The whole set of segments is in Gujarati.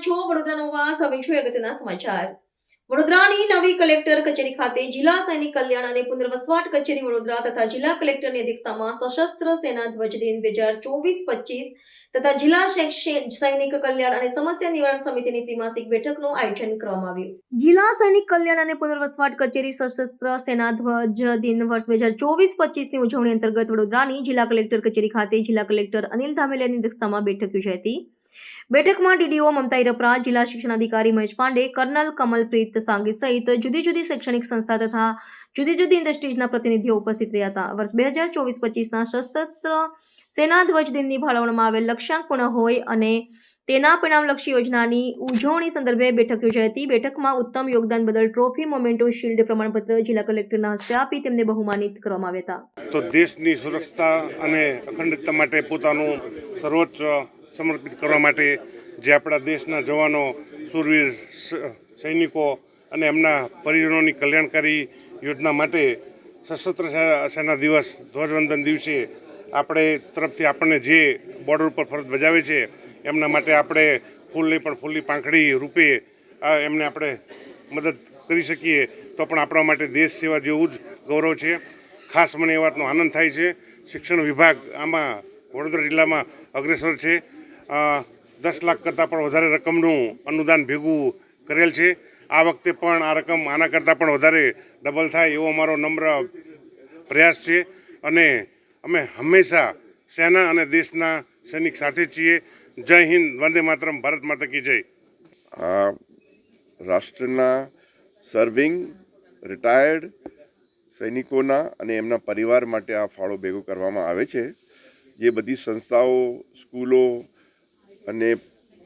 છો? વડોદરાનો વાસ. હવે જોઈએ અગત્યના સમાચાર. વડોદરાની નવી કલેક્ટર કચેરી ખાતે જિલ્લા સૈનિક કલ્યાણ અને પુનર્વસવાટ કચેરી વડોદરા તથા જિલ્લા કલેક્ટરની અધ્યક્ષતામાં સશસ્ત્ર સેના ધ્વજ દિન બે હજાર ચોવીસ પચીસ તથા જિલ્લા સૈનિક કલ્યાણ અને સમસ્યા નિવારણ સમિતિની ત્રિમાસિક બેઠકનું આયોજન કરવામાં આવ્યું. જિલ્લા સૈનિક કલ્યાણ અને પુનર્વસવાટ કચેરી સશસ્ત્ર સેના ધ્વજ દિન વર્ષ બે હજાર ચોવીસ પચીસની ઉજવણી અંતર્ગત વડોદરાની જિલ્લા કલેક્ટર કચેરી ખાતે જિલ્લા કલેક્ટર અનિલ ધામેલિયાની અધ્યક્ષતામાં બેઠક યોજાઈ હતી. બેઠકમાં ડીડીઓ મમતા ઇરપરા જિલ્લા શિક્ષણાધિકારી મહેશ પાંડે, કર્નલ કમલપ્રીત સાંગી સહિત જુદી જુદી શૈક્ષણિક સંસ્થા તથા જુદી જુદી ઇન્ડસ્ટ્રીઝના પ્રતિનિધિઓ ઉપસ્થિત રહ્યા હતા. વર્ષ બે હજાર ચોવીસ પચીસના સશસ્ત્ર સેના ધ્વજ દિનની ફાળવવામાં આવેલ લક્ષ્યાંક હોય અને તેના પરિણામલક્ષી યોજનાની ઉજવણી સંદર્ભે બેઠક યોજાઈ હતી. બેઠકમાં ઉત્તમ યોગદાન બદલ ટ્રોફી, મોમેન્ટો, શિલ્ડ પ્રમાણપત્ર, જિલ્લા કલેક્ટરના હસ્તે આપી તેમને બહુમાનિત કરવામાં આવ્યા હતા. તો દેશની સુરક્ષા અને અખંડિતતા માટે પોતાનું સર્વોચ્ચ સમર્પિત કરવા માટે જે આપણા દેશના જવાનો સુરવીર સૈનિકો અને એમના પરિજનોની કલ્યાણકારી યોજના માટે સશસ્ત્ર સેના દિવસ ધ્વજવંદન દિવસે આપણે તરફથી આપણને જે બોર્ડર ઉપર ફરજ બજાવે છે, એમના માટે આપણે ફૂલની પણ ફૂલની પાંખડી રૂપે એમને આપણે મદદ કરી શકીએ, તો પણ આપણા માટે દેશ સેવા જેવું જ ગૌરવ છે. ખાસ મને એ વાતનો આનંદ થાય છે. શિક્ષણ વિભાગ આમાં વડોદરા જિલ્લામાં અગ્રેસર છે. દસ લાખ કરતાં પણ વધારે રકમનું અનુદાન ભેગું કરેલ છે. આ વખતે પણ આ રકમ આના કરતાં પણ વધારે ડબલ થાય એવો અમારો નમ્ર પ્રયાસ છે. અને અમે હંમેશા સેના અને દેશના સૈનિક સાથે છીએ. જય હિન્દ, વંદે માતરમ, ભારત માતા કી જય. આ રાષ્ટ્રના સર્વિંગ રિટાયર્ડ સૈનિકોના અને એમના પરિવાર માટે આ ફાળો ભેગો કરવામાં આવે છે. જે બધી સંસ્થાઓ, સ્કૂલો અને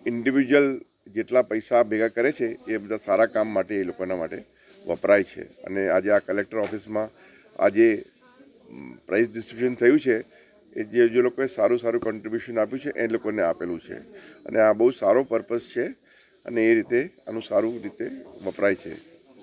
ઇન્ડિવિજ્યુઅલ જેટલા પૈસા ભેગા કરે છે, એ બધા સારા કામ માટે એ લોકોના માટે વપરાય છે. અને આજે આ કલેક્ટર ઓફિસમાં આજે પ્રાઇઝ ડિસ્ટ્રીબ્યુશન થયું છે, એ જે જે લોકોએ સારું સારું કોન્ટ્રીબ્યુશન આપ્યું છે, એ લોકોને આપેલું છે. અને આ બહુ સારો પર્પઝ છે અને એ રીતે આનું સારું રીતે વપરાય છે.